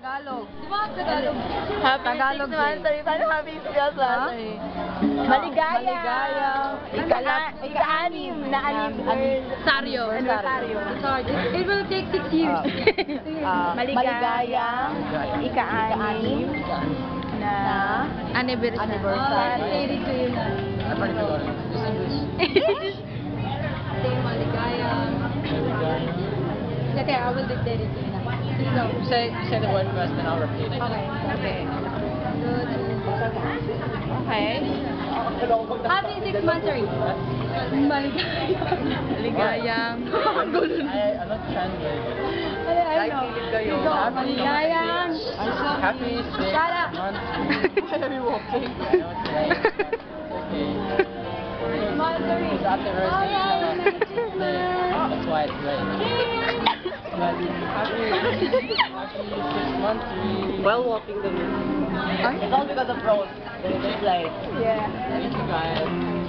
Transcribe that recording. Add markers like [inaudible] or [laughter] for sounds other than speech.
Tagalog. Di ba Tagalog? Happy Tagalog six months. Paano happy six months, sorry? Maligaya. Maligaya. Ika- Ika-anim na anniversary. Saryo. Hard. It, will take six years. Ah, [laughs] maligaya. Ika-anim na Anniversary. Anniversary. to you na. Okay, I will dictate it to you now. Go. Say, say the word first, then I'll repeat it. Okay. Okay. Okay. Six months, sorry. Maligaya. Maligayang. I, I'm not translating. Ano? Like, kilig kayo. Ikaw, Happy- maligayang. Happy six Shut up. Why are you walking? [laughs] I know it's late, but okay. Small, sorry. It's anniversary. Yeah, uh, Christmas. That's why it's late. [laughs] While walking the room. it's all because of Rose. They play. Yeah. Thank you guys.